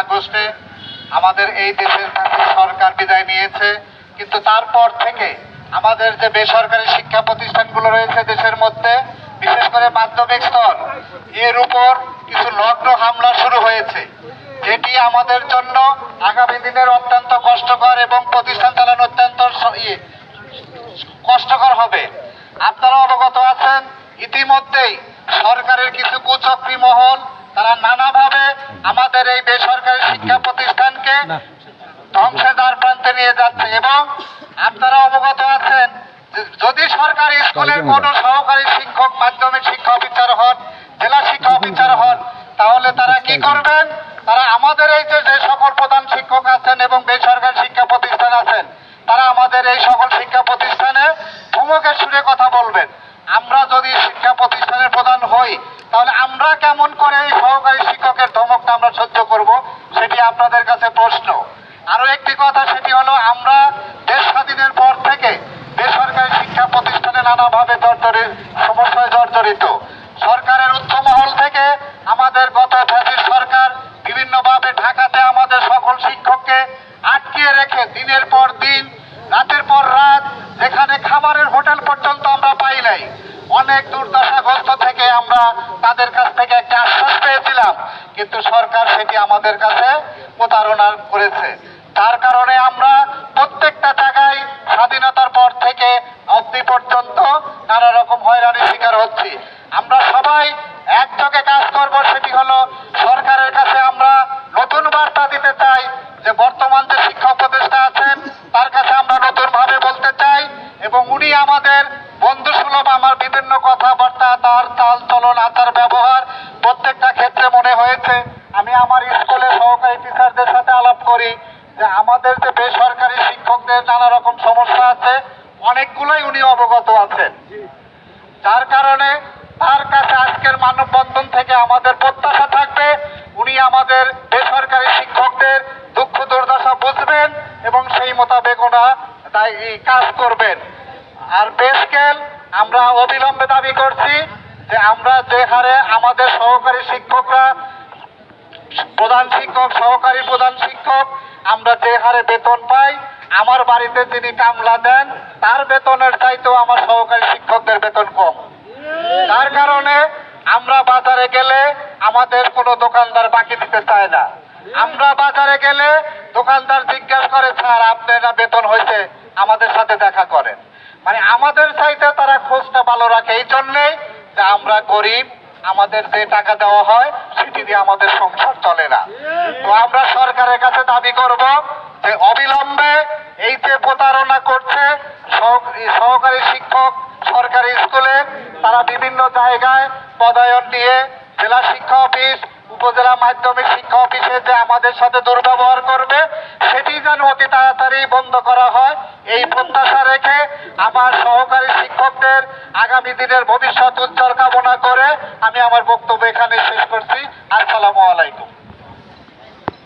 আগস্টে আমাদের এই দেশের কাছে সরকার বিদায় নিয়েছে। কিন্তু তারপর থেকে আমাদের যে বেসরকারি শিক্ষা প্রতিষ্ঠানগুলো রয়েছে দেশের মধ্যে বিশেষ করে মাধ্যমিক স্তর এর উপর কিছু লগ্ন হামলা শুরু হয়েছে যেটি আমাদের জন্য আগামী দিনের অত্যন্ত কষ্টকর এবং প্রতিষ্ঠান চালানো অত্যন্ত ইয়ে, কষ্টকর হবে। আপনারা অবগত আছেন ইতিমধ্যেই সরকারের কিছু কুচক্রী মহল তারা নানাভাবে আমাদের এই বেসরকারি শিক্ষা প্রতিষ্ঠানকে ধ্বংসের দ্বার প্রান্তে নিয়ে যাচ্ছে এবং আপনারা অবগত আছেন যদি সরকারি স্কুলের কোন সহকারী শিক্ষক মাধ্যমিক শিক্ষা অফিসার হন জেলা শিক্ষা অফিসার হন তাহলে তারা কি করবেন? তারা আমাদের এই যে সকল প্রধান শিক্ষক আছেন এবং বেসরকারি শিক্ষা প্রতিষ্ঠান আছেন তারা আমাদের এই সকল শিক্ষা প্রতিষ্ঠানে ধুমকের সুরে কথা বলবেন। আমরা যদি শিক্ষা প্রতিষ্ঠানের প্রধান হই তাহলে আমরা কেমন করে এই সহকারী শিক্ষকের ধমকটা আমরা সহ্য করব? সেটি আপনাদের কাছে প্রশ্ন। আরও একটি কথা, সেটি হলো আমরা দেশ স্বাধীনের পর থেকে বেসরকারি শিক্ষা প্রতিষ্ঠানে নানাভাবে জর্জরিত সমস্যায় জর্জরিত। সরকারের উচ্চ মহল থেকে আমাদের গত ফ্যাসিস্ট সরকার বিভিন্নভাবে ঢাকাতে আমাদের সকল শিক্ষককে আটকিয়ে রেখে দিনের পর দিন, রাতের পর রাত, যেখানে খাবারের হোটেল পর্যন্ত আমরা পাই নাই। অনেক দুর্দশাগ্রস্ত থেকে আমরা তাদের কাছ থেকে একটা আশ্বাস পেয়েছিলাম, কিন্তু সরকার সেটি আমাদের কাছে প্রতারণা করেছে। তার কারণে আমরা প্রত্যেকটা জায়গায় স্বাধীনতার পর থেকে অব্দি পর্যন্ত নানা রকম হয়রানির শিকার হচ্ছি। আমরা সবাই একযোগে কাজ করব, সেটি হলো আমাদের বন্ধু সুলভ আমার বিভিন্ন কথাবার্তা, তার চাল চলন আচার ব্যবহার প্রত্যেকটা ক্ষেত্রে মনে হয়েছে। আমি আমার স্কুলের সহকারী টিচারদের সাথে আলাপ করি যে আমাদের যে বেসরকারি শিক্ষকদের নানা রকম সমস্যা আছে, অনেকগুলোই উনি অবগত আছেন। যার কারণে তার কাছে আজকের মানববন্ধন থেকে আমাদের প্রত্যাশা থাকবে, উনি আমাদের বেসরকারি শিক্ষকদের দুঃখ দুর্দশা বুঝবেন এবং সেই মোতাবেক ওনা তাই কাজ করবেন। আর বেসকেল আমরা অবিলম্বে দাবি করছি যে আমরা যে হারে আমাদের সহকারী শিক্ষকরা, প্রধান শিক্ষক, সহকারী প্রধান শিক্ষক, আমরা যে হারে বেতন পাই, আমার বাড়িতে যিনি কামলা দেন, তার বেতনের চাইতেও আমার সহকারী শিক্ষকদের বেতন কম। তার কারণে আমরা বাজারে গেলে আমাদের কোনো দোকানদার বাকি দিতে চায় না। আমরা বাজারে গেলে দোকানদার জিজ্ঞাসা করে, স্যার, আপনার বেতন হয়েছে আমাদের সাথে দেখা করেন। মানে আমাদের চাইতে তারা খোঁজটা ভালো রাখে। এই জন্যেই যে আমরা গরিব, আমাদের যে টাকা দেওয়া হয়, সেটি দিয়ে আমাদের সংসার চলে না। তো আমরা সরকারের কাছে দাবি করব যে অবিলম্বে এই যে প্রতারণা করছে, সহ- সহকারী শিক্ষক সরকারি স্কুলে, তারা বিভিন্ন জায়গায় পদায়ন নিয়ে জেলা শিক্ষা অফিস উপজেলা মাধ্যমিক শিক্ষা অফিসে যে আমাদের সাথে দুর্ব্যবহার করবে, সেটি যেন অতি তাড়াতাড়ি বন্ধ করা হয়। এই প্রত্যাশা রেখে আমার সহকারী শিক্ষকদের আগামী দিনের ভবিষ্যৎ উজ্জ্বল কামনা করে আমি আমার বক্তব্য এখানে শেষ করছি। আসসালামু আলাইকুম।